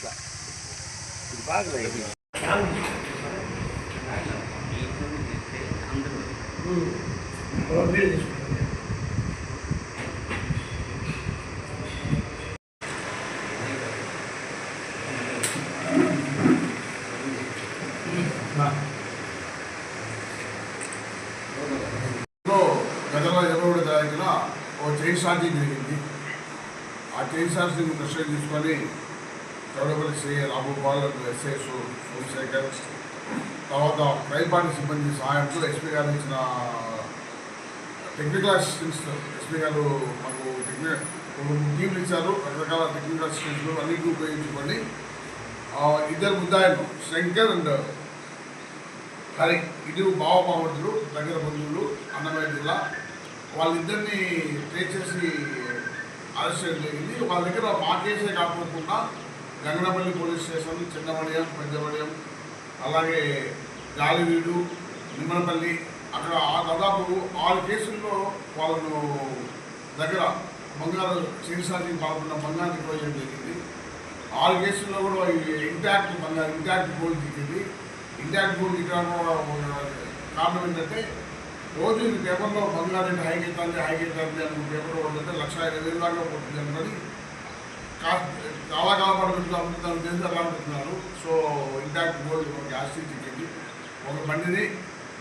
ఇట్లా. ఇది బాగలేదు. ఇది ఇరవై తారీఖున చైన్ జరిగింది. ఆ చైన్ స్టార్టింగ్ దృష్టిలో తీసుకొని చౌడపల్లి శ్రీ రామగోపాల్ ఎస్ఐ సోమశేఖర్ తర్వాత క్రైమ్ పార్టీ సిబ్బంది సహాయంతో ఎస్పీ గారు ఇచ్చిన టెక్నికల్ అసిస్టెంట్స్ ఎస్పీ గారు మాకు టెక్నికల్ టీంలు ఇచ్చారు. రకరకాల టెక్నికల్ అసిస్టెంట్లు అన్నింటినీ ఉపయోగించుకొని ఇద్దరు ముద్దాయిలు శంకర్ అండ్ హరి ఇటు బావ బావతులు దగ్గర బంధువులు అన్నమయ్య జిల్లా వాళ్ళిద్దరిని ట్రేస్ చేసి అరెస్ట్ చేయడం జరిగింది. వాళ్ళ దగ్గర మా కేసే కాకుండా గంగనపల్లి పోలీస్ స్టేషన్ చిన్నమడియం పెద్దమడియం అలాగే గాలివీడు నిమ్మనపల్లి అక్కడ ఆ దాదాపు ఆరు కేసుల్లో వాళ్ళను దగ్గర బంగారు చికిత్సానికి పాల్గొన్న బంగారు రికవర్ చేయడం జరిగింది. ఆరు కేసుల్లో కూడా ఇంటాక్ట్ బంగారు ఇంటాక్ట్ గోల్ దిగింది. ఇంటాక్ట్ గోల్ దిగడం కారణం ఏంటంటే రోజు ఈ పేపర్లో బంగారు రేటు హైక్ అవుతుంది హైక్ అవుతుంది అని పేపర్ ఉంటుంటే లక్ష ఇరవై వేలు దాకా పోతుంది అనుకొని చాలా కాలం పడుతుంది అమ్ముతుందని తెలిసి అలా అమ్ముతున్నారు సో ఇంటాక్ట్ గోల్డ్ మనకి చిక్కింది ఒక బండిని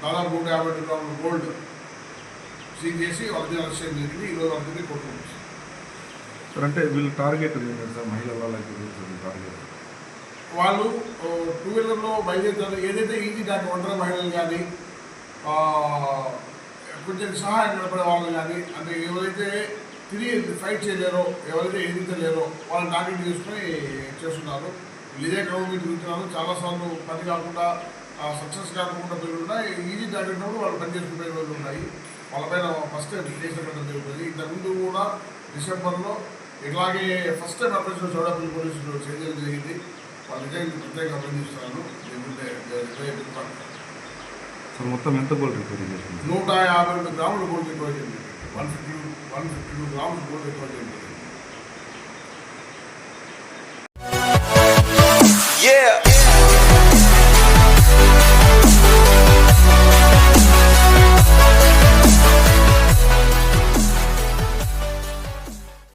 దాదాపు నూట యాభై గ్రాముల గోల్డ్ సీజ్ చేసి ఒరిజినల్ అరెస్ట్ జరిగింది ఈరోజు వరకు కొట్టుకుంటుంది సార్ అంటే వీళ్ళు టార్గెట్ ఏంటంటే సార్? మహిళల వాళ్ళకి టార్గెట్ వాళ్ళు టూ వీలర్లో బయలుదేరుతారు. ఏదైతే ఈజీ డాక్ ఒంటరి మహిళలు కానీ కొంచెం సహాయం నిలబడే వాళ్ళు కానీ అంటే ఎవరైతే తిరిగి ఫైట్ చేయలేరో ఎవరైతే ఎదుగుతలేరో వాళ్ళని టార్గెట్ చేసుకొని చేస్తున్నారు. ఇదే క్రమం మీద తిరుగుతున్నారు చాలాసార్లు పని కాకుండా సక్సెస్ కాకుండా పెరుగున్నా ఈజీ టార్గెట్ ఉన్నప్పుడు వాళ్ళు పని చేసుకునే రోజులు ఉన్నాయి. వాళ్ళపైన ఫస్ట్ టైం కేసు పెట్టడం జరుగుతుంది. ఇంతకుముందు కూడా డిసెంబర్లో ఇట్లాగే ఫస్ట్ టైం అప్రెషన్ చౌడపల్లి పోలీసులు చేయడం జరిగింది. వాళ్ళ నిజంగా ప్రత్యేకంగా అభినందిస్తున్నాను మొత్తం ఎంత గోల్డ్ రికవరీ నూట యాభై రెండు గ్రాములు gold recover one fifty one fifty two గ్రాములు గోల్డ్ రికవర్ చేయండి